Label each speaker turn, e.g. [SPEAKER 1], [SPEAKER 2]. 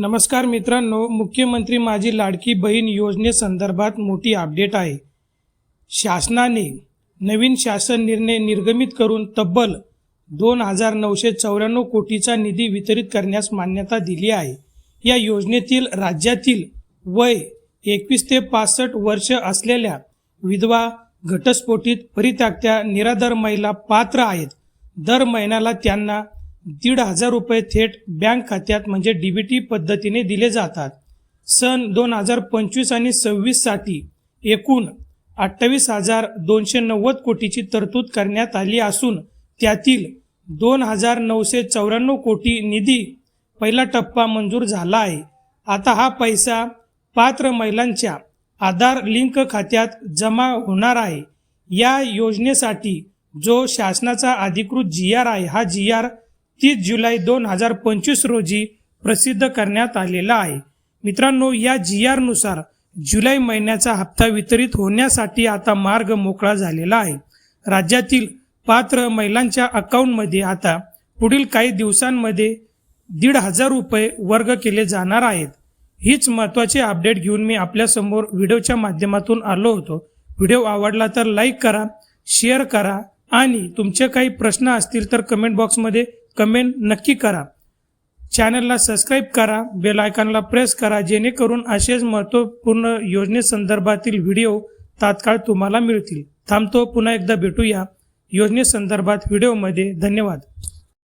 [SPEAKER 1] नमस्कार मित्रांनो मुख्यमंत्री माझी लाडकी बहीण योजनेसंदर्भात मोठी अपडेट आहे. शासनाने नवीन शासन निर्णय निर्गमित करून तब्बल दोन हजार नऊशे चौऱ्याण्णव कोटीचा निधी वितरित करण्यास मान्यता दिली आहे. या योजनेतील राज्यातील वय एकवीस ते पासष्ट वर्ष असलेल्या विधवा घटस्फोटीत परित्यागत्या निराधार महिला पात्र आहेत. दर महिन्याला त्यांना दीड हजार रुपये थेट बँक खात्यात म्हणजे डी बी टी पद्धतीने दिले जातात. सन दोन हजार पंचवीस आणि सव्वीससाठी एकूण अठ्ठावीस हजार दोनशे नव्वद कोटीची तरतूद करण्यात आली असून त्यातील दोन हजार नऊशे चौऱ्याण्णव कोटी निधी पहिला टप्पा मंजूर झाला आहे. आता हा पैसा पात्र महिलांच्या आधार लिंक खात्यात जमा होणार आहे. या योजनेसाठी जो शासनाचा अधिकृत जी आर आहे हा जी आर तीस जुलै दोन हजार पंचवीस रोजी प्रसिद्ध करण्यात आलेला आहे. मित्रांनो या जी आरनुसार जुलै महिन्याचा हप्ता वितरित होण्यासाठी आता मार्ग मोकळा झालेला आहे. राज्यातील पात्र महिलांच्या अकाउंटमध्ये आता पुढील काही दिवसांमध्ये दीड हजार रुपये वर्ग केले जाणार आहेत. हीच महत्त्वाची अपडेट घेऊन मी आपल्यासमोर व्हिडिओच्या माध्यमातून आलो होतो. व्हिडिओ आवडला तर लाईक करा शेअर करा आणि तुमचे काही प्रश्न असतील तर कमेंट बॉक्समध्ये कमेंट नक्की करा. चॅनलला सबस्क्राईब करा बेल आयकॉनला प्रेस करा जेणेकरून असेच महत्त्वपूर्ण योजनेसंदर्भातील व्हिडिओ तात्काळ तुम्हाला मिळतील. थांबतो पुन्हा एकदा भेटूया योजनेसंदर्भात व्हिडिओमध्ये. धन्यवाद.